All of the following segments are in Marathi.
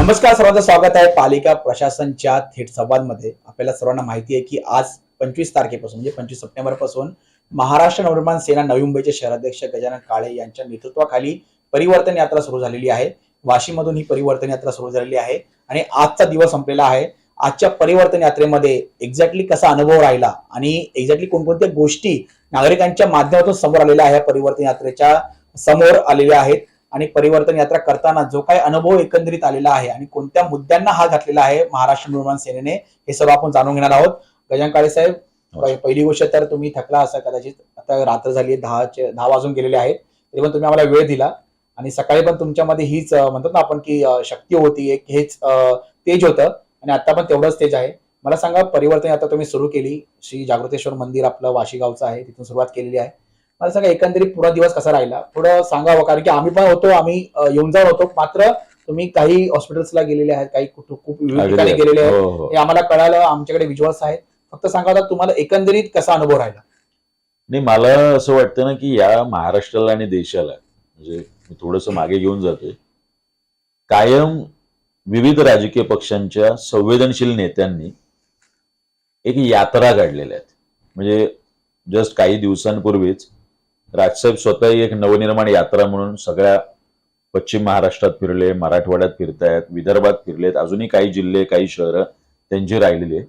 नमस्कार सर्वांचं स्वागत आहे पालिका प्रशासनच्या थेट संवादमध्ये. आपल्याला सर्वांना माहिती आहे की आज पंचवीस तारखेपासून म्हणजे पंचवीस सप्टेंबरपासून महाराष्ट्र नवनिर्माण सेना नवी मुंबईचे शहराध्यक्ष गजानन काळे यांच्या नेतृत्वाखाली परिवर्तन यात्रा सुरू झालेली आहे. वाशीमधून ही परिवर्तन यात्रा सुरू झालेली आहे आणि आजचा दिवस संपलेला आहे. आजच्या परिवर्तन यात्रेमध्ये एक्झॅक्टली कसा अनुभव राहिला आणि एक्झॅक्टली कोणकोणत्या गोष्टी नागरिकांच्या माध्यमातून समोर आलेल्या आहे परिवर्तन यात्रेच्या समोर आलेल्या आहेत आणि परिवर्तन यात्रा करताना जो काही अनुभव एकंदरीत आलेला आहे आणि कोणत्या मुद्द्यांना हात घातलेला आहे महाराष्ट्र निर्माण सेनेने हे सर्व आपण जाणून घेणार आहोत. गजान काळे साहेब प- पहिली गोष्ट तर तुम्ही थकला असा कदाचित. आता रात्र झाली दहाचे दहा वाजून गेलेले आहेत. तरी पण तुम्ही आम्हाला वेळ दिला. आणि सकाळी पण तुमच्यामध्ये हीच म्हणतात ना आपण की शक्ती होती एक हेच तेज होतं. आणि आता पण तेवढंच तेज आहे. मला सांगा परिवर्तन यात्रा तुम्ही सुरू केली. श्री जागृतेश्वर मंदिर आपलं वाशी गावचं आहे तिथून सुरुवात केलेली आहे. मला सांगा एकंदरीत पुरा दिवस कसा राहिला? थोडं सांगावं कारण की आम्ही पण होतो आम्ही येऊन जाऊन होतो. मात्र तुम्ही काही हॉस्पिटल्सला गेलेले आहेत काही कुठं खूप ठिकाणी गेलेले आहेत. हो, हो. हे आम्हाला कळालं आमच्याकडे विज्युअल्स आहेत. फक्त सांगा तुम्हाला एकंदरीत कसा अनुभव राहिला? नाही मला असं वाटतं ना की या महाराष्ट्राला आणि देशाला म्हणजे मी थोडस मागे घेऊन जातोय. कायम विविध राजकीय पक्षांच्या संवेदनशील नेत्यांनी एक यात्रा काढलेल्या आहेत. म्हणजे जस्ट काही दिवसांपूर्वीच राजसाहेब स्वतःही एक नवनिर्माण यात्रा म्हणून सगळ्या पश्चिम महाराष्ट्रात फिरले मराठवाड्यात फिरतायत विदर्भात फिरलेत अजूनही काही जिल्हे काही शहरं त्यांची राहिलेली आहे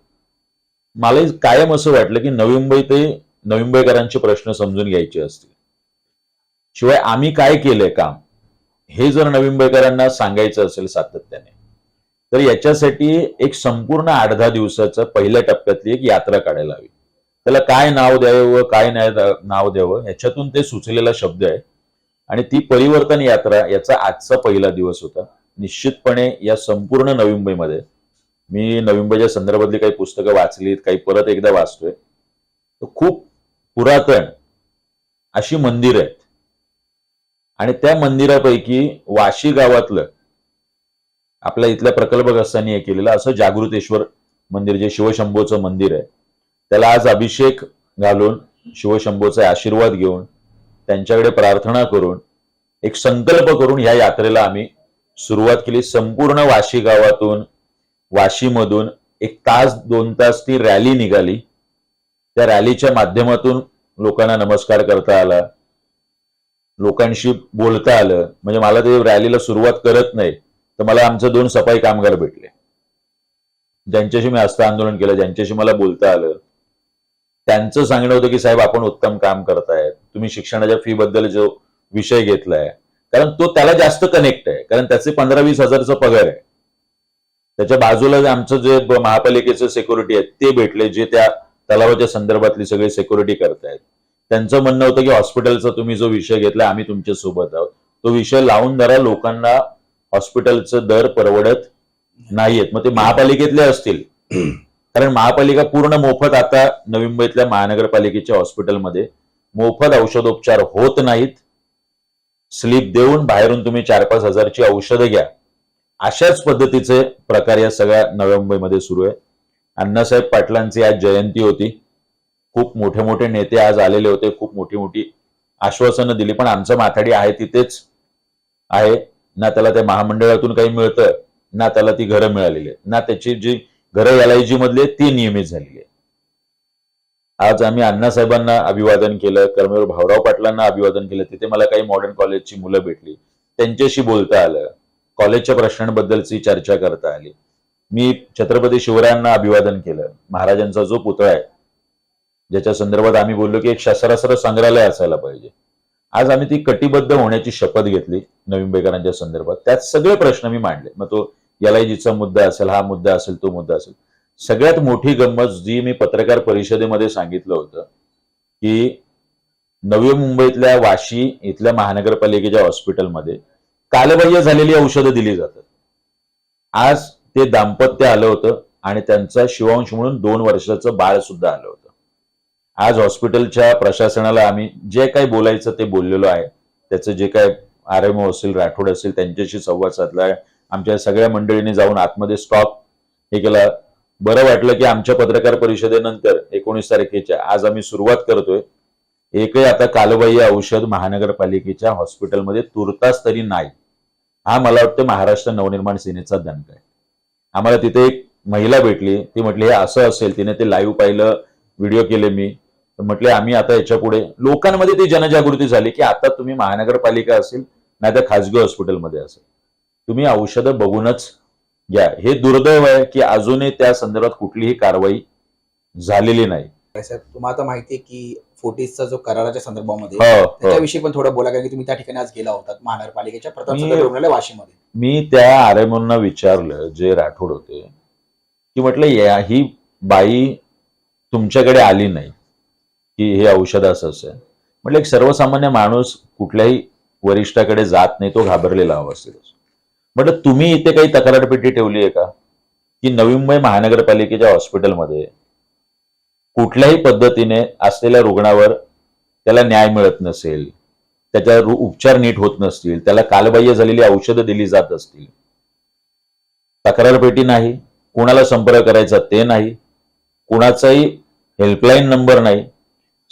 मला कायम असं वाटलं की नवी मुंबई ते नवी मुंबईकरांचे प्रश्न समजून घ्यायचे असतील. शिवाय आम्ही काय केलंय काम? हे जर नवी मुंबईकरांना सांगायचं असेल सातत्याने तर याच्यासाठी एक संपूर्ण आठ दहा दिवसाचं पहिल्या टप्प्यातली एक यात्रा काढायला हवी. त्याला काय नाव द्यावं काय नाही नाव द्यावं याच्यातून ते सुचलेला शब्द आहे. आणि ती परिवर्तन यात्रा याचा आजचा पहिला दिवस होता. निश्चितपणे या संपूर्ण नवी मुंबईमध्ये मी नवी मुंबईच्या संदर्भातली काही पुस्तकं वाचलीत काही परत एकदा वाचतोय. तर खूप पुरातन अशी मंदिर आहेत. आणि त्या मंदिरापैकी वाशी गावातलं आपल्या इथल्या प्रकल्पग्रस्तांनी हे केलेलं असं जागृतेश्वर मंदिर जे शिवशंभोचं मंदिर आहे त्याला आज अभिषेक घालून शिवशंभोचा आशीर्वाद घेऊन त्यांच्याकडे प्रार्थना करून एक संकल्प करून ह्या यात्रेला आम्ही सुरुवात केली. संपूर्ण वाशी गावातून वाशीमधून एक तास दोन तास ती रॅली निघाली. त्या रॅलीच्या माध्यमातून लोकांना नमस्कार करता आला. लोकांशी बोलता आलं. म्हणजे मला ते रॅलीला सुरुवात करत नाही तर मला आमचे दोन सफाई कामगार भेटले. ज्यांच्याशी मी हस्त आंदोलन केलं ज्यांच्याशी मला बोलता आलं. त्यांचं सांगणं होतं की साहेब आपण उत्तम काम करतायत तुम्ही शिक्षणाच्या फी बद्दल जो विषय घेतलाय. कारण तो त्याला जास्त कनेक्ट आहे. कारण त्याचे पंधरा वीस हजारचा पगार आहे. त्याच्या बाजूला आमचं जे महापालिकेचं सिक्युरिटी आहे ते भेटले जे त्या तलावाच्या संदर्भातली सगळी सिक्युरिटी करतायत. त्यांचं म्हणणं होतं की हॉस्पिटलचा तुम्ही जो विषय घेतला आम्ही तुमच्यासोबत आहोत. तो विषय लावून जरा लोकांना हॉस्पिटलचं दर परवडत नाहीयेत. मग ते महापालिकेतले असतील. कारण महापालिका पूर्ण मोफत आता नवी मुंबईतल्या महानगरपालिकेच्या हॉस्पिटलमध्ये मोफत औषधोपचार होत नाहीत. स्लीप देऊन बाहेरून तुम्ही चार पाच हजारची औषधं घ्या. अशाच पद्धतीचे प्रकार या सगळ्या नव्या मुंबईमध्ये सुरू आहे. अण्णासाहेब पाटलांची आज जयंती होती. खूप मोठे मोठे नेते आज आलेले होते. खूप मोठी मोठी आश्वासनं दिली. पण आमचं माथाडी आहे तिथेच आहे. ना त्याला त्या महामंडळातून काही मिळतं ना त्याला ती घरं मिळालेली ना त्याची जी घरं एल आय जी ती नियमित झालेली. आहे आज आम्ही अण्णासाहेबांना अभिवादन केलं कर्मवीर भाऊराव पाटलांना अभिवादन केलं तिथे मला काही मॉडर्न कॉलेजची मुलं भेटली. त्यांच्याशी बोलता आलं. कॉलेजच्या प्रश्नांबद्दलची चर्चा करता आली. मी छत्रपती शिवरायांना अभिवादन केलं. महाराजांचा जो पुतळा आहे ज्याच्या संदर्भात आम्ही बोललो की एक शस्त्रास्त्र संग्रहालय असायला पाहिजे. आज आम्ही ती कटिबद्ध होण्याची शपथ घेतली नवीन बेकरांच्या संदर्भात. त्यात सगळे प्रश्न मी मांडले. मग तो एल मुद्दा असेल हा मुद्दा असेल तो मुद्दा असेल. सगळ्यात मोठी गंमत जी मी पत्रकार परिषदेमध्ये सांगितलं होतं की नवी मुंबईतल्या वाशी इथल्या महानगरपालिकेच्या हॉस्पिटलमध्ये कालबाह्य झालेली औषधं दिली जातात. आज ते दाम्पत्य आलं होतं आणि त्यांचा शिवांश म्हणून दोन वर्षाचं बाळ सुद्धा आलं होतं. आज हॉस्पिटलच्या प्रशासनाला आम्ही जे काही बोलायचं ते बोललेलो आहे. त्याचं जे काय आर एम असेल राठोड असेल त्यांच्याशी संवाद साधला आहे. आमच्या सगळ्या मंडळींनी जाऊन आतमध्ये स्टॉक हे केला. बरं वाटलं की आमच्या पत्रकार परिषदेनंतर एकोणीस तारखेच्या आज आम्ही सुरुवात करतोय. एकही आता कालबाह्य औषध महानगरपालिकेच्या हॉस्पिटलमध्ये तुर्तास तरी नाही. हा मला वाटतं महाराष्ट्र नवनिर्माण सेनेचा दणक आहे. आम्हाला तिथे एक महिला भेटली. ती म्हटली हे असं असेल. तिने ते लाईव्ह पाहिलं व्हिडिओ केले मी. तर म्हटले आम्ही आता याच्यापुढे. लोकांमध्ये ती जनजागृती झाली की आता तुम्ही महानगरपालिका असेल नाही तर खाजगी हॉस्पिटलमध्ये असेल. तुम्ही औषधं बघूनच घ्या. हे दुर्दैव आहे की अजूनही त्या संदर्भात कुठलीही कारवाई झालेली नाही. साहेब तुम्हाला आता माहिती आहे की फोर्टीजचा जो कराराच्या संदर्भामध्ये हो, हो. त्याच्याविषयी पण थोडं बोला कारण की तुम्ही त्या ठिकाणी आज गेला होतात महानगरपालिकेच्या मी- सदर रुग्णालय वाशीमध्ये मी त्या आर्यमोंना विचारलं जे राठोड होते की म्हटलं या ही बाई तुमच्याकडे आली नाही की हे औषध असं असं आहे. म्हटलं एक सर्वसामान्य माणूस कुठल्याही वरिष्ठाकडे जात नाही तो घाबरलेला अवस्थेत असतो. म्हटलं तुम्ही इथे काही तक्रारपेटी ठेवली आहे का? की नवी मुंबई महानगरपालिकेच्या हॉस्पिटलमध्ये कुठल्याही पद्धतीने असलेल्या रुग्णावर त्याला न्याय मिळत नसेल त्याच्या उपचार नीट होत नसतील त्याला कालबाह्य झालेली औषधं दिली जात असतील तक्रारपेटी नाही कुणाला संपर्क करायचा ते नाही कुणाचाही हेल्पलाईन नंबर नाही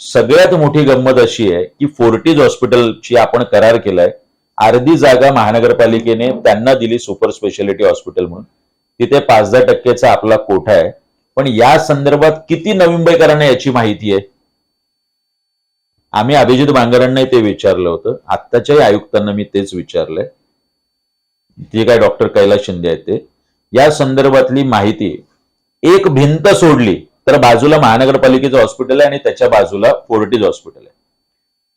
सगळ्यात मोठी गंमत अशी आहे की फोर्टीज हॉस्पिटलची आपण करार केलाय अर्धी जागा महानगरपालिकेने त्यांना दिली सुपर स्पेशालिटी हॉस्पिटल म्हणून. तिथे पाच दहा टक्केचा आपला कोठा आहे. पण या संदर्भात किती नवी मुंबईकरांना याची माहिती आहे? आम्ही अभिजित बांगरांना ते विचारलं होतं. आत्ताच्याही आयुक्तांना मी तेच विचारलंय. जे काय डॉक्टर कैलास शिंदे आहेत ते. या संदर्भातली माहिती एक भिंत सोडली तर बाजूला महानगरपालिकेचं हॉस्पिटल आहे आणि त्याच्या बाजूला फोर्टीज हॉस्पिटल आहे.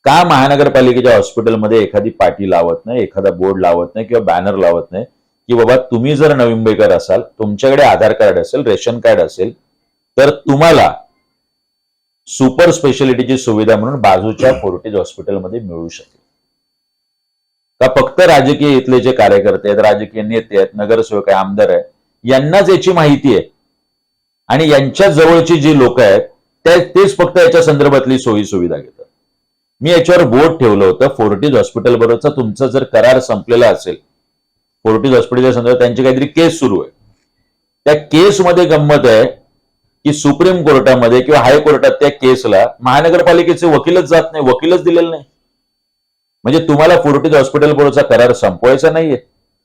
का महानगरपालिकेच्या हॉस्पिटलमध्ये एखादी पाटी लावत नाही एखादा बोर्ड लावत नाही किंवा बॅनर लावत नाही की बाबा तुम्ही जर नवी मुंबईकर असाल तुमच्याकडे आधार कार्ड असेल रेशन कार्ड असेल तर तुम्हाला सुपर स्पेशालिटीची सुविधा म्हणून बाजूच्या फोर्टीज हॉस्पिटलमध्ये मिळू शकेल. का फक्त राजकीय इथले जे कार्यकर्ते आहेत राजकीय नेते आहेत नगरसेवक आहे आमदार आहे यांनाच याची माहिती आहे. आणि यांच्या जवळची जी लोक आहेत ते तेच फक्त याच्या संदर्भातली सोयी सुविधा घेतात. मी याच्यावर बोर्ड ठेवलं होतं. फोर्टीज हॉस्पिटल बरोबरचा तुमचा जर करार संपलेला असेल फोर्टीज हॉस्पिटलच्या संदर्भात त्यांची काहीतरी केस सुरू आहे. त्या केसमध्ये गंमत आहे की सुप्रीम कोर्टामध्ये किंवा हायकोर्टात त्या केसला महानगरपालिकेचे वकीलच जात नाही वकीलच दिलेलं नाही. म्हणजे तुम्हाला फोर्टीज हॉस्पिटल बरोबरचा करार संपवायचा नाहीये.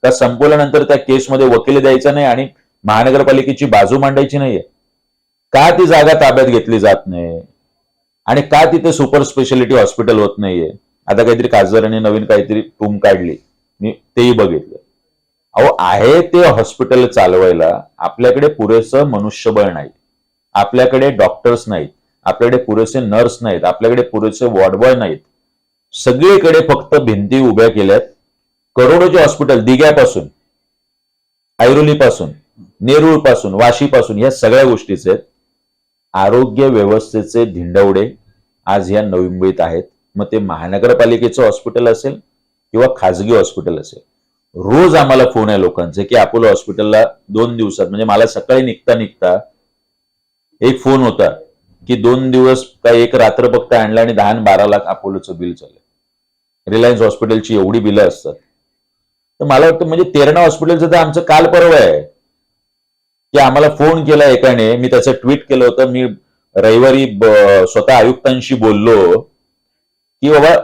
का संपवल्यानंतर त्या केसमध्ये वकील द्यायचा नाही आणि महानगरपालिकेची बाजू मांडायची नाहीये? का ती जागा ताब्यात घेतली जात नाही? आणि का तिथे सुपर स्पेशालिटी हॉस्पिटल होत नाहीये? आता काहीतरी खासदारांनी नवीन काहीतरी टूम काढली. मी तेही बघितलं. अहो आहे ते हॉस्पिटल चालवायला आपल्याकडे पुरेसं मनुष्यबळ नाही. आपल्याकडे डॉक्टर्स नाहीत. आपल्याकडे पुरेसे नर्स नाहीत. आपल्याकडे पुरेसे वॉर्डबॉय नाहीत. सगळीकडे फक्त भिंती उभ्या केल्यात. करोडोचे हॉस्पिटल दिघ्यापासून ऐरोलीपासून नेरूळपासून वाशीपासून या सगळ्या गोष्टीचे. आहेत. आरोग्य व्यवस्थेचे धिंडवडे आज या नवी मुंबईत आहेत. मग ते महानगरपालिकेचं हॉस्पिटल असेल किंवा खाजगी हॉस्पिटल असेल. रोज आम्हाला फोन आहे लोकांचे की अपोलो हॉस्पिटलला दोन दिवसात म्हणजे मला सकाळी निघता निघता एक फोन होता की दोन दिवस का एक रात्र फक्त आणलं आणि दहा आणि बारा लाख अपोलोचं बिल चाललं रिलायन्स हॉस्पिटलची एवढी बिलं असतात. तर मला वाटतं म्हणजे तेरणा हॉस्पिटलचं तर आमचं काल परवा आहे. की आम्हाला फोन केला एकाने मी त्याचं ट्विट केलं होतं मी रविवारी स्वतः आयुक्तांशी बोललो की बाबा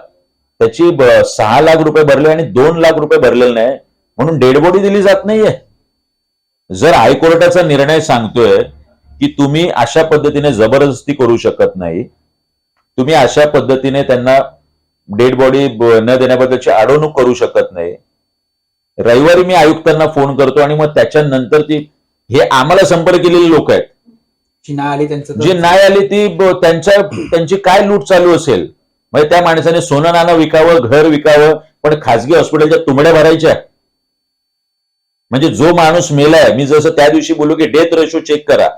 त्याची सहा लाख रुपये भरले आणि दोन लाख रुपये भरलेले नाही म्हणून डेड बॉडी दिली जात नाहीये. जर हायकोर्टाचा निर्णय सांगतोय की तुम्ही अशा पद्धतीने जबरदस्ती करू शकत नाही तुम्ही अशा पद्धतीने त्यांना डेड बॉडी न देण्याबद्दलची अडवणूक करू शकत नाही. रविवारी मी आयुक्तांना फोन करतो आणि मग त्याच्यानंतर ती हे आम्हाला संपर्क केलेली लोक आहेत. जी नाही आली त्यांचं जी नाही आली ती त्यांच्या त्यांची काय लूट चालू असेल? म्हणजे त्या माणसाने सोनं नाणं विकावं घर विकावं पण खासगी हॉस्पिटलच्या तुंबड्या भरायच्या. म्हणजे जो माणूस मेलाय मी जसं त्या दिवशी बोललो की डेथ रेशो चेक करा.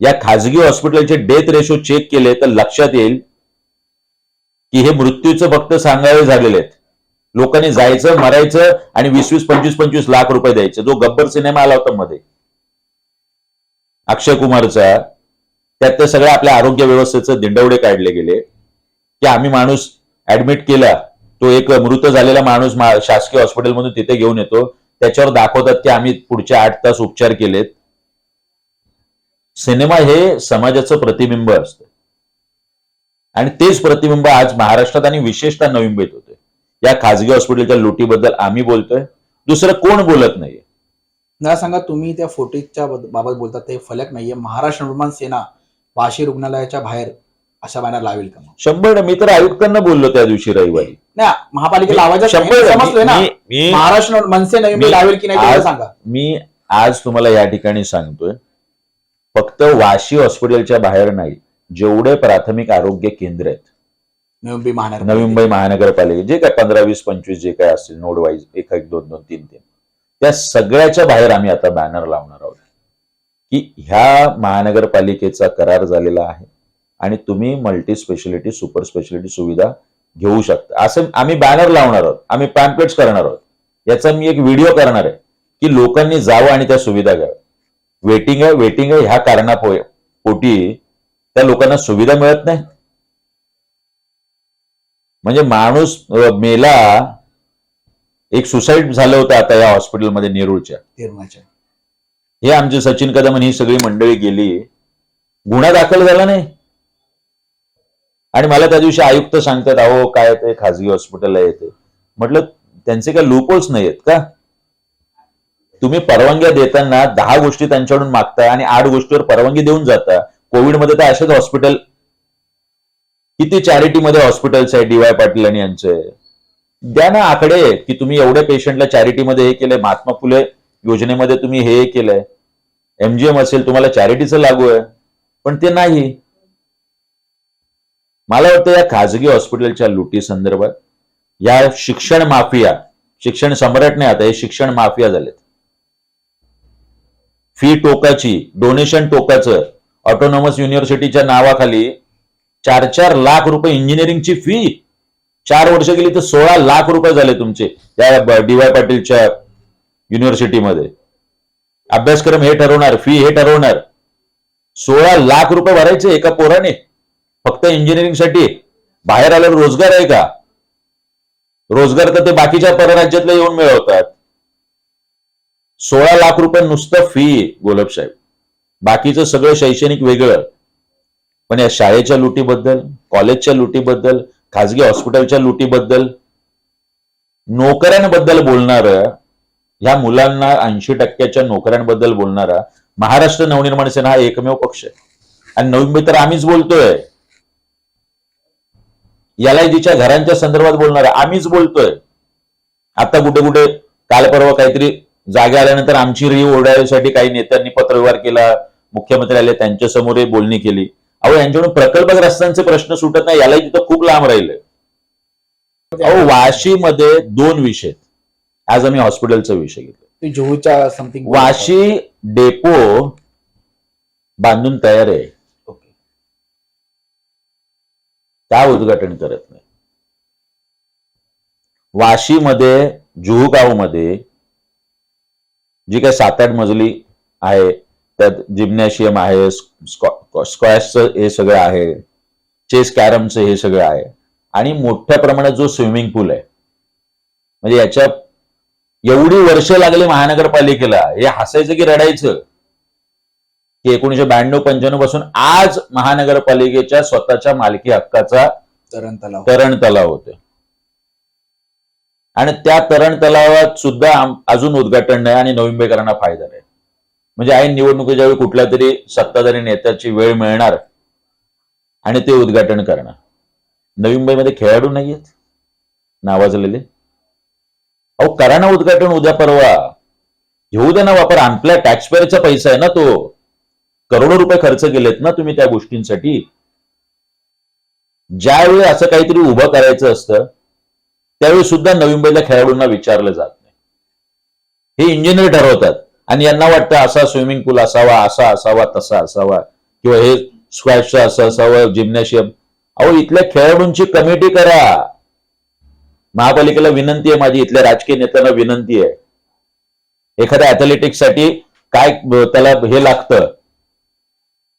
या खासगी हॉस्पिटलचे डेथ रेशो चेक केले तर लक्षात येईल की हे मृत्यूचं फक्त सांगावे झालेले आहेत. लोकांनी जायचं मरायचं आणि वीस वीस पंचवीस पंचवीस लाख रुपये द्यायचे. जो गब्बर सिनेमा आला होता मध्ये. अक्षय कुमारचा त्यात ते सगळ्या आपल्या आरोग्य व्यवस्थेचं दिंडवडे काढले गेले. की आम्ही माणूस ऍडमिट केला तो एक मृत झालेला माणूस शासकीय हॉस्पिटलमधून तिथे घेऊन येतो. त्याच्यावर दाखवतात की आम्ही पुढचे आठ तास उपचार केलेत. सिनेमा हे समाजाचं प्रतिबिंब असतं. आणि तेच प्रतिबिंब आज महाराष्ट्रात आणि विशेषतः नवी मुंबईत होते या खाजगी हॉस्पिटलच्या लुटीबद्दल आम्ही बोलतोय. दुसरं कोण बोलत नाहीये? मला सांगा तुम्ही त्या फोटेजच्या बाबत बोलतात ते फलक नाहीये. महाराष्ट्र निर्माण सेना वाशी रुग्णालयाच्या बाहेर अशा बॅनर लावेल का शंभर. मी तर आयुक्तांना बोललो त्या दिवशी रविवारी. नाही महापालिकेला ना? महाराष्ट्र मनसे मी- लावेल की नाही सांगा. मी आज तुम्हाला या ठिकाणी सांगतोय फक्त वाशी हॉस्पिटलच्या बाहेर नाही जेवढे प्राथमिक आरोग्य केंद्र आहेत. नवी मुंबई महानगर नवी मुंबई महानगरपालिका जे काय पंधरा वीस पंचवीस जे काय असतील नोड वाईज एक एक दोन दोन तीन तीन. त्या सगळ्याच्या बाहेर आम्ही आता बॅनर लावणार आहोत. की ह्या महानगरपालिकेचा करार झालेला आहे आणि तुम्ही मल्टी स्पेशालिटी सुपर स्पेशालिटी सुविधा घेऊ शकता. असं आम्ही बॅनर लावणार आहोत. आम्ही पॅम्पलेट्स करणार आहोत. याचा मी एक व्हिडिओ करणार आहे की लोकांनी जावं आणि त्या सुविधा घ्याव्या. वेटिंग आहे वेटिंग आहे ह्या कारणा पोटी त्या लोकांना सुविधा मिळत नाही. म्हणजे माणूस मेला एक सुसाईड झालं होतं आता या हॉस्पिटलमध्ये नेरूळच्या. हे आमचे सचिन कदम आणि ही सगळी मंडळी गेली. गुन्हा दाखल झाला नाही. आणि मला त्या दिवशी आयुक्त सांगतात अहो काय ते? खाजगी हॉस्पिटल आहे ते. म्हटलं त्यांचे काय लूपहोल्स नाही आहेत का? तुम्ही परवानग्या देताना दहा गोष्टी त्यांच्याकडून मागता आणि आठ गोष्टीवर परवानगी देऊन जाता. कोविडमध्ये तर असेच हॉस्पिटल. किती चॅरिटीमध्ये हॉस्पिटल्स आहे डीवाय पाटील आणि यांचे. द्या ना आकडे की तुम्ही एवढ्या पेशंटला चॅरिटीमध्ये हे केलंय महात्मा फुले योजनेमध्ये तुम्ही हे केलंय. एमजीएम असेल तुम्हाला चॅरिटीचं लागू आहे. पण ते नाही. मला वाटतं या खाजगी हॉस्पिटलच्या लुटी संदर्भात या शिक्षण माफिया शिक्षण सम्राट नाही आता हे शिक्षण माफिया झालेत. फी टोकाची डोनेशन टोकाचं ऑटोनॉमस युनिव्हर्सिटीच्या नावाखाली चार चार लाख रुपये इंजिनिअरिंगची फी चार वर्ष गेली तर सोळा लाख रुपये झाले तुमचे या डीवाय पाटीलच्या युनिव्हर्सिटीमध्ये अभ्यासक्रम हे ठरवणार फी हे ठरवणार. सोळा लाख रुपये भरायचे एका पोराने. फक्त इंजिनिअरिंगसाठी बाहेर आल्यावर रोजगार आहे का? रोजगार तर ते बाकीच्या परराज्यातले येऊन मिळवतात. सोळा लाख रुपये नुसतं फी गोलबसाहेब बाकीचं सगळं शैक्षणिक वेगळं. पण या शाळेच्या लुटीबद्दल कॉलेजच्या लुटीबद्दल खाजगी हॉस्पिटलच्या लुटीबद्दल नोकऱ्यांबद्दल बोलणार ह्या मुलांना ऐंशी टक्क्याच्या नोकऱ्यांबद्दल बोलणारा महाराष्ट्र नवनिर्माण सेना हा एकमेव पक्ष आहे. आणि नवीन तर आम्हीच बोलतोय. याला तिच्या घरांच्या संदर्भात बोलणार आम्हीच बोलतोय. आता कुठे कुठे काल परवा काहीतरी जागा आल्यानंतर आमची री ओरडायसाठी काही नेत्यांनी पत्रव्यवहार केला मुख्यमंत्री आले त्यांच्यासमोरही बोलणी केली. अहो यांच्याकडून प्रकल्पग्रस्तांचे प्रश्न सुटत नाही यालाही तिथं खूप लांब राहिले अहो वाशीमध्ये दोन विषय. आज आम्ही हॉस्पिटलचा विषय घेतला समथिंग वाशी डेपो बांधून तयार आहे. ओके का उद्घाटन करत नाही. वाशीमध्ये जुहू गावमध्ये जी काही सात आठ मजली आहे त्यात जिम्नॅशियम आहे स्क्वॅशचं हे सगळं आहे चेस कॅरमचं हे सगळं आहे. आणि मोठ्या प्रमाणात जो स्विमिंग पूल आहे म्हणजे याच्या एवढी वर्ष लागली महानगरपालिकेला हे हसायचं की रडायचं की एकोणीशे ब्याण्णव पंच्याण्णवपासून आज महानगरपालिकेच्या स्वतःच्या मालकी हक्काचा तरण तलाव तरण तलाव होते आणि त्या तरण तलावात सुद्धा अजून उद्घाटन नाही आणि नवी मुंबईकरांना फायदा नाही. म्हणजे ऐन निवडणुकीच्या वेळी कुठल्या तरी सत्ताधारी नेत्याची वेळ मिळणार आणि ते उद्घाटन करणार. नवी मुंबईमध्ये खेळाडू नाहीयेत. नावाजलेले. अहो करा ना उद्घाटन उद्या परवा. घेऊ दे ना वापर. आपल्या टॅक्सपेअरचा पैसा आहे ना तो. करोडो रुपये खर्च केलेत ना तुम्ही त्या गोष्टींसाठी. ज्यावेळी असं काहीतरी उभं करायचं असतं त्यावेळी सुद्धा नवी मुंबईला खेळाडूंना विचारलं जात नाही. हे इंजिनियर ठरवतात. आणि यांना वाटतं असा स्विमिंग पूल असावा असा असावा तसा असावा. किंवा हे स्क्वॅशचं असं असावं जिम्नॅशियम अहो इथल्या खेळाडूंची कमिटी करा. महापालिकेला विनंती आहे माझी इथल्या राजकीय नेत्यांना विनंती आहे. एखाद्या अथलेटिक्ससाठी काय त्याला हे लागतं.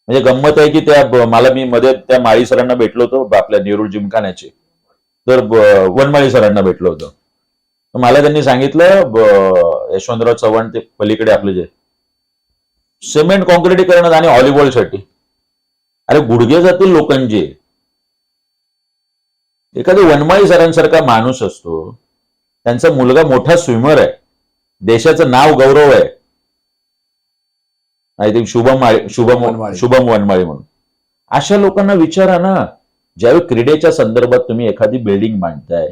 म्हणजे गंमत आहे की त्या मला मी मध्ये त्या माळी सरांना भेटलो होतो आपल्या नेरूळ जिमखान्याचे. तर वनमाळी सरांना भेटलो होतो. मला त्यांनी सांगितलं यशवंतराव चव्हाण ते पलीकडे आपले जे सिमेंट कॉन्क्रिटीकरण आणि व्हॉलीबॉलसाठी अरे गुडघे जातील लोकांचे. एखादी वनमाळी सरांसारखा माणूस असतो. त्यांचा मुलगा मोठा स्विमर आहे. देशाचं नाव गौरव आहे. I think Shubham Shubham. Shubham Vanmali म्हणून. अशा लोकांना विचारा ना. ज्यावेळी क्रीडेच्या संदर्भात तुम्ही एखादी बिल्डिंग बांधताय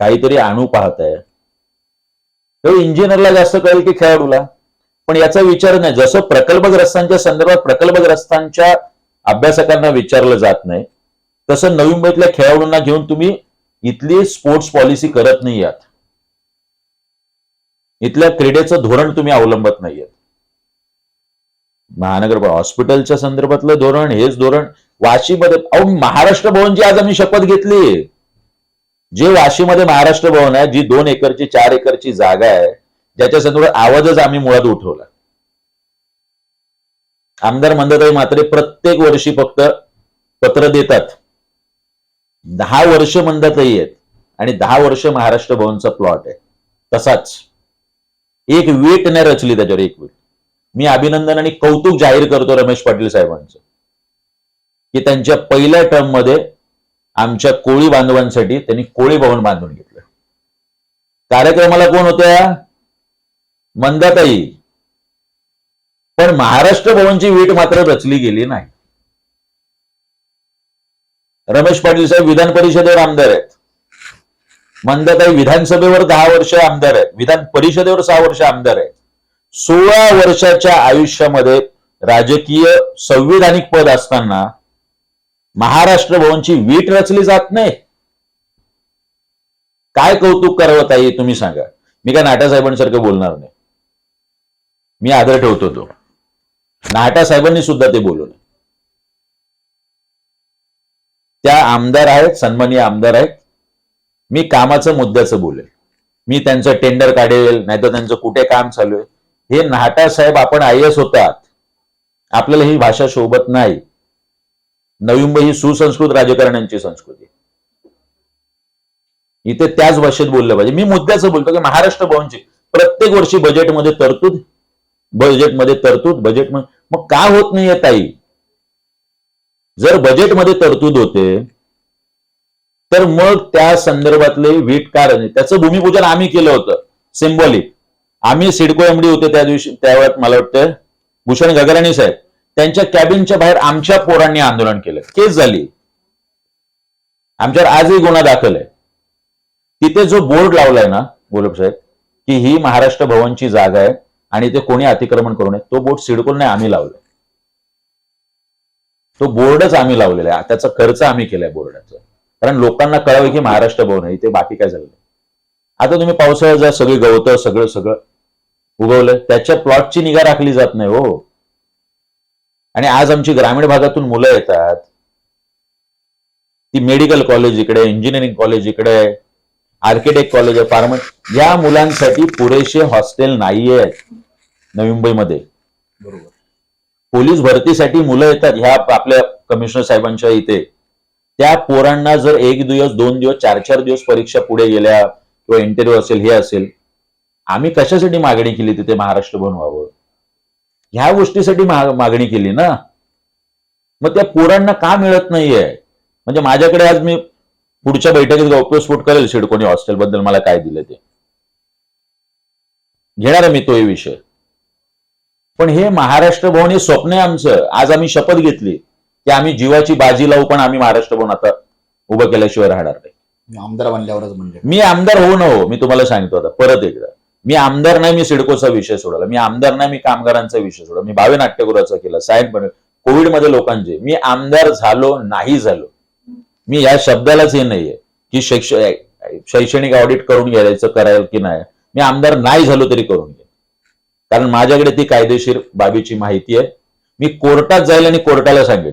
काहीतरी आणू पाहताय. तेव्हा इंजिनियरला जास्त कळेल की खेळाडूला. पण याचा विचार नाही. जसं प्रकल्पग्रस्तांच्या संदर्भात प्रकल्पग्रस्तांच्या अभ्यासकांना विचारलं जात नाही तसं नवी मुंबईतल्या खेळाडूंना घेऊन तुम्ही इथली स्पोर्ट्स पॉलिसी करत नाही आहात. इथल्या क्रीडेचं धोरण तुम्ही अवलंबत नाही आहात. महानगर हॉस्पिटलच्या संदर्भातलं धोरण हेच धोरण वाशीमध्ये अहो महाराष्ट्र भवनची आज आम्ही शपथ घेतली. जे वाशीमध्ये महाराष्ट्र भवन आहे जी दोन एकरची चार एकरची जागा आहे ज्याच्या संदर्भात आवाजच आम्ही मुळात उठवला. आमदार मंदताई मात्र प्रत्येक वर्षी फक्त पत्र देतात. दहा वर्ष मंदताई आहेत आणि दहा वर्ष महाराष्ट्र भवनचा प्लॉट आहे. तसाच एक वीट नाही रचली त्याच्यावर एक वीट. मी अभिनंदन आणि कौतुक जाहीर करतो रमेश पाटील साहेबांचं की त्यांच्या पहिल्या टर्ममध्ये आमच्या कोळी बांधवांसाठी त्यांनी कोळी भवन बांधून घेतलं. कार्यक्रमाला कोण होत्या? मंदाताई. पण महाराष्ट्र भवनची वीट मात्र रचली गेली नाही. रमेश पाटील साहेब विधान परिषदेवर आमदार आहेत. मंदाताई विधानसभेवर दहा वर्ष आमदार आहेत. विधान परिषदेवर सहा वर्ष आमदार आहेत. सोळा वर्षाच्या आयुष्यामध्ये राजकीय संविधानिक पद असताना महाराष्ट्र भवनची वीट रचली जात नाही. काय कौतुक करावं ताई तुम्ही सांगा. मी काय नाटा साहेबांसारखं बोलणार नाही. मी आदर ठेवतो तो. नाटा साहेबांनी सुद्धा ते बोलवलं त्या आमदार आहेत सन्माननीय आमदार आहेत. मी कामाचं मुद्द्याचं बोलेल. मी त्यांचं टेंडर काढेल नाहीतर त्यांचं कुठे काम चालू आहे. हे नाटा साहेब आपण आय एस होतात. आपल्याला ही भाषा शोभत नाही. नवी मुंबई ही सुसंस्कृत राजकारण्यांची संस्कृती इथे त्याच भाषेत बोललं पाहिजे. मी मुद्द्याचं बोलतो की महाराष्ट्र भवनची प्रत्येक वर्षी बजेटमध्ये तरतूद बजेटमध्ये तरतूद बजेट मग का होत नाहीये ताई? जर बजेटमध्ये तरतूद होते तर मग त्या संदर्भातले वीट कारण त्याचं भूमिपूजन आम्ही केलं होतं सिम्बॉलिक आम्ही सिडको एमडी होते त्या दिवशी त्यावेळेत मला वाटतं भूषण गगराणी साहेब. त्यांच्या कॅबिनच्या बाहेर आमच्या पोरांनी आंदोलन केलं. केस झाली. आमच्यावर आजही गुन्हा दाखल आहे. तिथे जो बोर्ड लावलाय ना गोलप साहेब की ही महाराष्ट्र भवनची जागा आहे आणि ते कोणी अतिक्रमण करू नये तो बोर्ड सिडकोने आम्ही लावलाय. तो बोर्डच आम्ही लावलेला आहे. त्याचा खर्च आम्ही केलाय बोर्डाचा. कारण लोकांना कळावं की महाराष्ट्र भवन आहे इथे बाकी काय झालं आता तुम्ही पावसाळ्यात जा सगळी गवतं सगळं सगळं उगवलं त्याच्या प्लॉटची निगा राखली जात नाही हो. आणि आज आमची ग्रामीण भागातून मुलं येतात. ती मेडिकल कॉलेज इकडे इंजिनिअरिंग कॉलेज इकडे आर्किटेक्ट कॉलेज आहे फार्म या मुलांसाठी पुरेसे हॉस्टेल नाही आहेत नवी मुंबईमध्ये. बरोबर. पोलीस भरतीसाठी मुलं येतात ह्या आपल्या कमिशनर साहेबांच्या इथे. त्या पोरांना जर एक दिवस दोन दिवस चार चार दिवस परीक्षा पुढे गेल्या किंवा इंटरव्ह्यू असेल हे असेल आम्ही कशासाठी मागणी केली तिथे महाराष्ट्र भवन व्हावं? ह्या गोष्टीसाठी मागणी केली ना. मग त्या पोरांना का मिळत नाहीये? म्हणजे माझ्याकडे आज मी पुढच्या बैठकीत गौप्यस्फोट करेल सिडकोनी हॉस्टेल बद्दल मला काय दिलं ते. घेणार आहे मी तोही विषय. पण हे महाराष्ट्र भवन हे स्वप्न आहे आमचं. आज आम्ही शपथ घेतली. की आम्ही जीवाची बाजी लावू पण आम्ही महाराष्ट्र भवन आता उभं केल्याशिवाय राहणार नाही. आमदार बनल्यावरच म्हणजे. मी आमदार हो न हो मी तुम्हाला सांगतो आता. परत एकदा. मी आमदार नाही मी सिडकोचा विषय सोडला मी आमदार नाही मी कामगारांचा विषय सोडवला. मी भावे नाट्यगृहाचा केला. साहेब पण कोविडमध्ये लोकांचे. मी आमदार झालो नाही झालो. मी या शब्दालाच हे नाहीये की शैक्ष शैक्षणिक ऑडिट करून घ्यायचं करायला की नाही. मी आमदार नाही झालो तरी करून घे कारण माझ्याकडे ती कायदेशीर बाबीची माहिती आहे. मी कोर्टात जाईल आणि कोर्टाला सांगेल.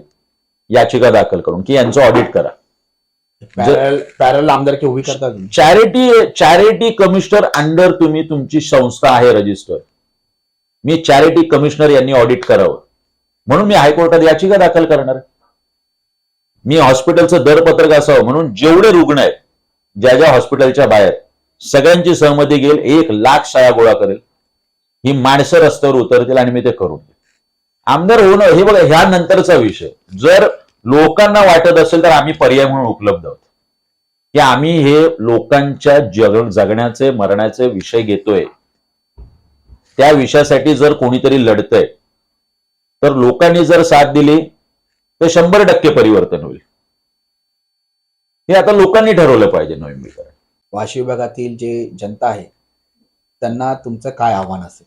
याचिका दाखल करून की यांचं ऑडिट करा. पॅरल पॅरल आमदारकी उभी करता तुम्ही. चॅरिटी चॅरिटी कमिशनर अंडर तुम्ही तुमची संस्था आहे रजिस्टर मी चॅरिटी कमिशनर यांनी ऑडिट करावं. म्हणून मी हायकोर्टात याचिका दाखल करणार. मी हॉस्पिटलचं दरपत्रक असावं. म्हणून जेवढे रुग्ण आहेत ज्या ज्या हॉस्पिटलच्या बाहेर सगळ्यांची सहमती घेईल एक लाख शाळा गोळा करेल. ही माणसं रस्त्यावर उतरतील आणि मी ते करून. आमदार होणं हे बघा ह्या नंतरचा विषय. जर लोकांना वाटत असेल तर आम्ही पर्याय म्हणून उपलब्ध आहोत. की आम्ही हे लोकांच्या जग जगण्याचे मरण्याचे विषय घेतोय. त्या विषयासाठी जर कोणीतरी लढतंय तर लोकांनी जर साथ दिली तर शंभर टक्के परिवर्तन होईल. हे आता लोकांनी ठरवलं पाहिजे नोव्हेंबर वाशी विभागातील जे जनता आहे त्यांना तुमचं काय आव्हान असेल?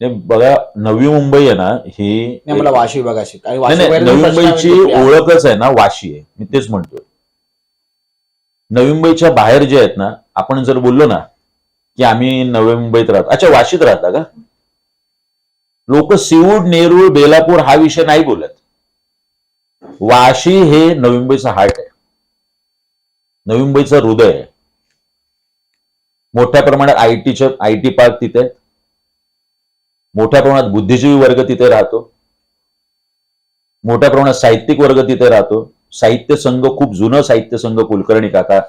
नाही, बघा नवी मुंबई आहे ना ही नाही मला वाशी विभागाशी आणि नाही, वाशी नाही, विभागातील नवी मुंबईची. ओळखच आहे ना वाशी आहे. मी तेच म्हणतोय. नवी मुंबईच्या बाहेर जे आहेत ना आपण जर बोललो ना की आम्ही नवी मुंबईत राहतो. अच्छा वाशीत राहता का? लोक सिऊड नेरूळ बेलापूर हा विषय नाही बोलत. वाशी हे नवी मुंबईचं हार्ट आहे. नवी मुंबईचं हृदय आहे. मोठ्या प्रमाणात आयटीच्या आयटी पार्क तिथे आहेत. मोठ्या प्रमाणात बुद्धिजीवी वर्ग तिथे राहतो. मोठ्या प्रमाणात साहित्यिक वर्ग तिथे राहतो. साहित्य संघ खूप जुनं साहित्य संघ कुलकर्णी काका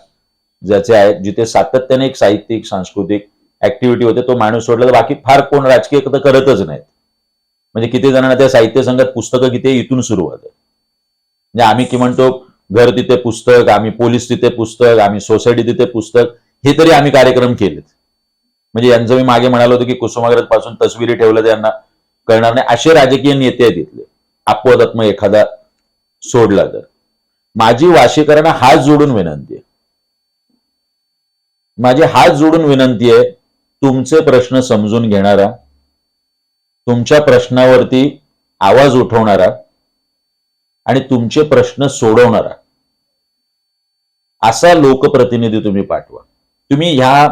ज्याचे आहेत जिथे सातत्याने एक साहित्यिक सांस्कृतिक ऍक्टिव्हिटी होते. तो माणूस सोडला तर बाकी फार कोण राजकीय तर करतच नाहीत. म्हणजे किती जणांना त्या साहित्य संघात पुस्तकं किती इथून सुरुवात होते म्हणजे आम्ही की म्हणतो घर तिथे पुस्तक आम्ही पोलीस तिथे पुस्तक आम्ही सोसायटी तिथे पुस्तक हे तरी आम्ही कार्यक्रम केलेत. म्हणजे यांचं मी मागे म्हणालो होतो की कुसुमाग्रजपासून तस्विरी ठेवलं त्यांना कळणार नाही. असे राजकीय नेते आहेत तिथले अपवादात्मक एखादा सोडला तर. माझी वाशीकरांना हात जोडून विनंती आहे. माझी हात जोडून विनंती आहे तुमचे प्रश्न समजून घेणारा तुमच्या प्रश्नावरती आवाज उठवणारा आणि तुमचे प्रश्न सोडवणारा असा लोकप्रतिनिधी तुम्ही पाठवा. तुम्ही ह्या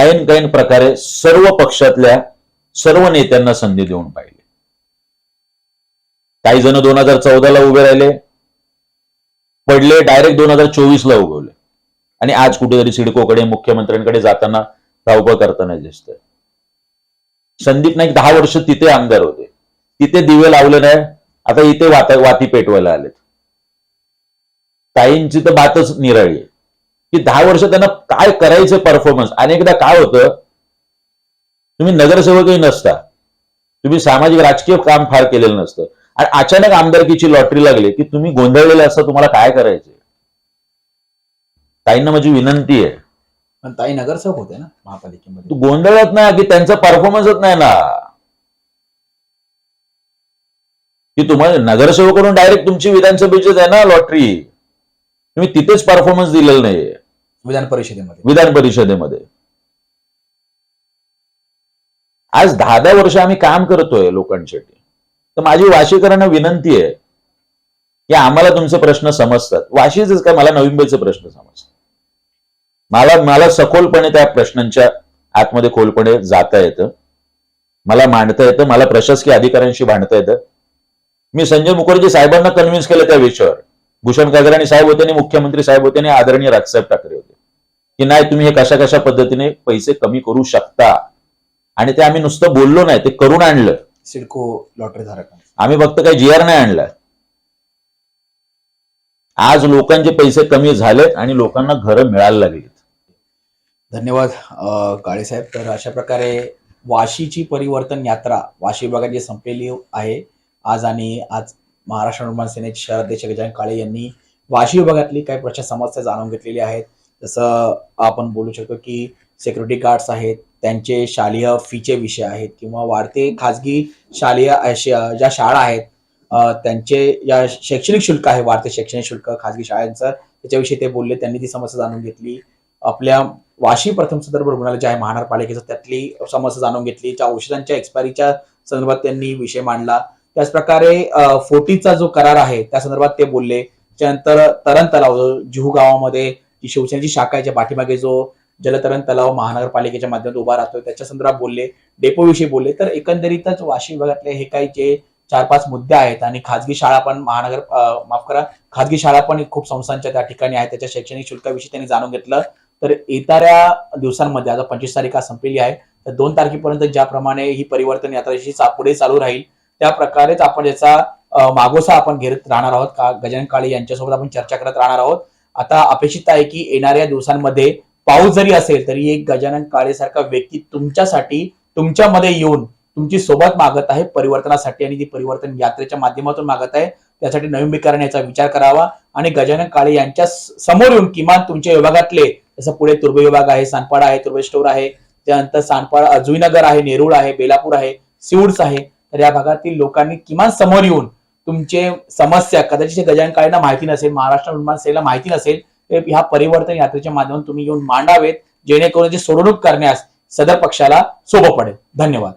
ऐन कैन प्रकारे सर्व पक्षातल्या सर्व नेत्यांना संधी देऊन पाहिली. काही जण दोन हजार चौदाला उभे राहिले पडले डायरेक्ट दोन हजार चोवीस ला उगवले. आणि आज कुठेतरी सिडकोकडे मुख्यमंत्र्यांकडे जाताना धावपळ करताना दिसतंय. संदीप नाईक दहा वर्ष तिथे आमदार होते. तिथे दिवे लावले नाही आता इथे वाता वाती पेटवायला आलेत. ताईंची तर बातच निराळी आहे. की दहा वर्ष त्यांना काय करायचं परफॉर्मन्स अनेकदा काय होतं? तुम्ही नगरसेवकही नसता. तुम्ही सामाजिक राजकीय काम फार केलेलं नसतं. आणि अचानक आमदारकीची लॉटरी लागली की तुम्ही गोंधळलेले असता तुम्हाला काय करायचे ताईंना माझी विनंती आहे. पण ताई नगरसेवक होते ना महापालिकेमध्ये. तू गोंधळत ना की त्यांचा परफॉर्मन्सच नाही ना. की तुम्हाला नगरसेवकडून डायरेक्ट तुमची विधानसभेचीच आहे ना लॉटरी तुम्ही तिथेच परफॉर्मन्स दिलेलं नाहीये. विधान परिषदेमध्ये. विधान परिषदेमध्ये. आज दहा दहा वर्ष आम्ही काम करतोय लोकांसाठी. तर माझी वाशीकरांना विनंती आहे की आम्हाला तुमचे प्रश्न समजतात. वाशीच काय मला नवी मुंबईचे प्रश्न समजतात? मला मला सखोलपणे त्या प्रश्नांच्या आतमध्ये खोलपणे जाता येतं. मला मांडता येतं. मला प्रशासकीय अधिकाऱ्यांशी भांडता येतं. मी संजय मुखर्जी साहेबांना कन्व्हिन्स केलं त्या विषयावर. भूषण गगराणी साहेब होते आणि मुख्यमंत्री साहेब होते आणि आदरणीय राजसाहेब ठाकरे की नाही तुम्ही हे कशा कशा पद्धतीने पैसे कमी करू शकता? आणि ते आम्ही नुसतं बोललो नाही ते करून आणलं. सिडको लॉटरी धारक आम्ही फक्त काही जी आर नाही आणला. आज लोकांचे पैसे कमी झालेत आणि लोकांना घरं मिळायला लागलीत. धन्यवाद काळे साहेब. तर अशा प्रकारे वाशीची परिवर्तन यात्रा वाशी विभागाची संपलेली आहे आज आणि आज महाराष्ट्र निर्माण सेनेचे शहराध्यक्ष गजानन काळे यांनी वाशी विभागातली काही प्रश्न समस्या जाणून घेतलेली आहेत. जसं आपण बोलू शकतो की सिक्युरिटी गार्ड्स आहेत त्यांचे शालेय फीचे विषय आहेत किंवा वाढते खाजगी शालेय श- ज्या शाळा आहेत त्यांचे या शैक्षणिक शुल्क आहे वाढते शैक्षणिक शुल्क खाजगी शाळांचं. त्याच्याविषयी ते बोलले त्यांनी ती समस्या जाणून घेतली. आपल्या वाशी प्रथम संदर्भ रुग्णालय जे आहे महानगरपालिकेचं त्यातली समस्या जाणून घेतली. ज्या औषधांच्या एक्सपायरीच्या संदर्भात त्यांनी विषय मांडला. त्याचप्रकारे अ, फोर्टीचा जो करार आहे त्या संदर्भात ते बोलले. त्यानंतर तरण तलाव जुहू गावामध्ये की शिवसेनेची शाखा याच्या पाठीमागे जो जलतरण तलाव महानगरपालिकेच्या माध्यमातून उभा राहतो त्याच्या संदर्भात बोलले डेपोविषयी बोलले. तर एकंदरीतच वाशिम विभागातले हे काही जे चार पाच मुद्दे आहेत आणि खाजगी शाळा पण महानगर माफ करा खाजगी शाळा पण खूप संस्थांच्या त्या ठिकाणी आहेत त्याच्या शैक्षणिक शुल्काविषयी त्यांनी जाणून घेतलं. तर येणाऱ्या दिवसांमध्ये आता पंचवीस तारीख संपलेली आहे तर दोन तारखेपर्यंत ज्याप्रमाणे ही परिवर्तन यात्रा पुढे चालू राहील त्या प्रकारेच आपण याचा मागोसा आपण घेत राहणार आहोत. का गजानन काळे यांच्यासोबत आपण चर्चा करत राहणार आहोत. आता अपेक्षित आहे की येणाऱ्या दिवसांमध्ये पाऊस जरी असेल तरी एक गजानन काळेसारखा व्यक्ती तुमच्यासाठी तुमच्यामध्ये येऊन तुमची सोबत मागत आहे परिवर्तनासाठी आणि ती परिवर्तन यात्रेच्या माध्यमातून मागत आहे. त्यासाठी नवीन विकारण याचा विचार करावा आणि गजानन काळे यांच्या समोर येऊन किमान तुमच्या विभागातले जसं पुढे तुर्भे विभाग आहे सानपाडा आहे तुर्भे स्टोर आहे त्यानंतर सानपाडा अजुईनगर आहे नेरुळ आहे बेलापूर आहे सिवूड्स आहे. तर या भागातील लोकांनी किमान समोर येऊन तुमचे समस्या कदाचित गजानन काळेंना माहिती नसेल महाराष्ट्र निर्माण सेनेला माहिती नसेल तर ह्या परिवर्तन यात्रेच्या माध्यमातून तुम्ही येऊन मांडावेत जेणेकरून जे सोडवणूक करण्यास सदर पक्षाला सोपं पडेल. धन्यवाद.